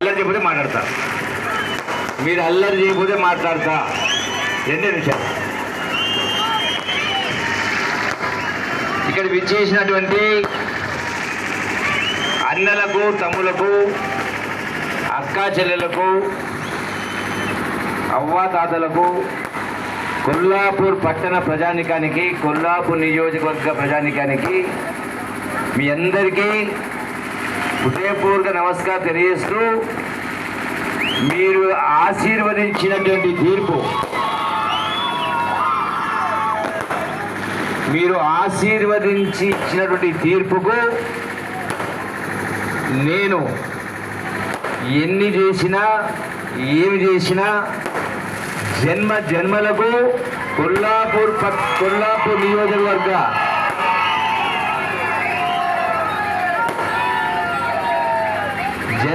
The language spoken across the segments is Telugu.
అల్లరి చేయకపోతే మాట్లాడతా. మీరు అల్లరి చేయకపోతే మాట్లాడతా. రెండే నిమిషాలు. ఇక్కడ విచ్చేసినటువంటి అన్నలకు తమ్ములకు అక్కా చెల్లెలకు అవ్వాతాతలకు కొల్లాపూర్ పట్టణ ప్రజానికానికి కొల్లాపూర్ నియోజకవర్గ ప్రజానికానికి మీ అందరికీ హృదయపూర్వక నమస్కారం తెలియజేస్తూ మీరు ఆశీర్వదించినటువంటి తీర్పు. మీరు ఆశీర్వదించి ఇచ్చినటువంటి తీర్పుకు నేను ఎన్ని చేసినా ఏమి చేసినా జన్మ జన్మలకు కొల్లాపూర్ కొల్లాపూర్ నియోజకవర్గ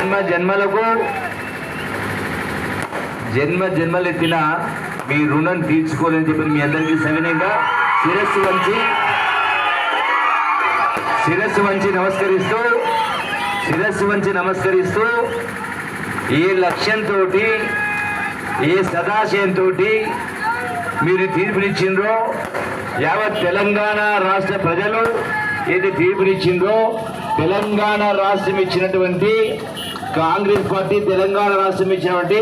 జన్మ జన్మలకు జన్మ జన్మలెత్తిన మీ రుణం తీర్చుకోలేని చెప్పి మీ అందరికీ సవినయంగా శిరస్సు వంచి శిరస్సు వంచి నమస్కరిస్తూ శిరస్సు వంచి నమస్కరిస్తూ ఏ లక్ష్యంతో ఏ సదాశయంతో మీరు తీర్పునిచ్చిండ్రో యావత్ తెలంగాణ రాష్ట్ర ప్రజలు ఏది తీర్పునిచ్చిండ్రో తెలంగాణ రాష్ట్రం ఇచ్చినటువంటి కాంగ్రెస్ పార్టీ తెలంగాణ రాష్ట్రం ఇచ్చినటువంటి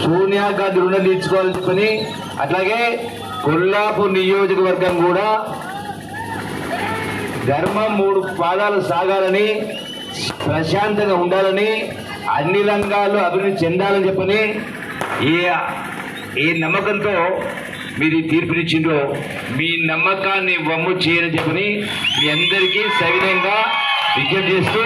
సోనియా గాంధీ రుణం తీర్చుకోవాలని అట్లాగే కొల్లాపూర్ నియోజకవర్గం కూడా ధర్మం మూడు పాదాలు సాగాలని ప్రశాంతంగా ఉండాలని అన్ని రంగాల్లో అభివృద్ధి చెందాలని చెప్పని ఏ ఏ నమ్మకంతో మీరు ఈ తీర్పునిచ్చిండ్రో మీ నమ్మకాన్ని వమ్ము చేయని చెప్పని మీ అందరికీ సవినయంగా విజ్ఞప్తి చేస్తూ